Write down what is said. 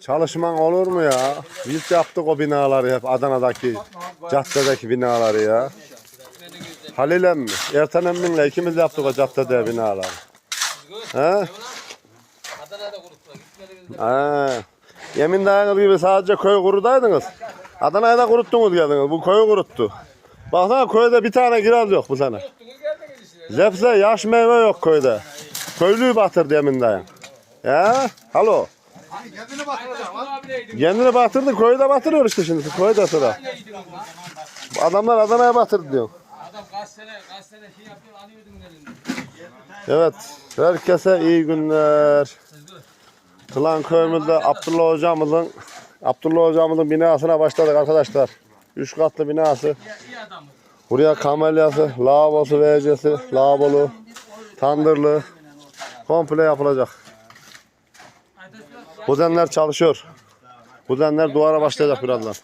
Çalışman olur mu ya? Biz yaptık o binaları hep Adana'daki, caddedeki binaları ya. Halil emmi, Ertan emminle ikimiz yaptık o caddede binaları. He? Ha. Yemin dağınız gibi sadece köy kurudaydınız. Adana'ya da kuruttunuz geldiniz. Bu köyü kuruttu. Baksana köyde bir tane kiraz yok bu sene. Zepse yaş meyve yok köyde. Köylüyü batırdı yemin dayın. Ya, halo. Kendini batıracak Bunu abileydin. Kendini batırdı, köyü de batırıyor işte şimdi. Köyde sıra. Abileydin lan. Bu Adamlar Adana'ya batırdı diyor. Adam kaç sene, kaç sene şey yapıyor, alıyordun elinde. Evet, herkese iyi günler. Kılan köyümüzde Abdullah hocamızın Abdullah hocamızın binasına başladık arkadaşlar. Üç katlı binası. Buraya kamelyası, lavabosu, WC'si, lavabolu, tandırlı komple yapılacak. Kuzenler çalışıyor. Kuzenler duvara başlayacak birazdan.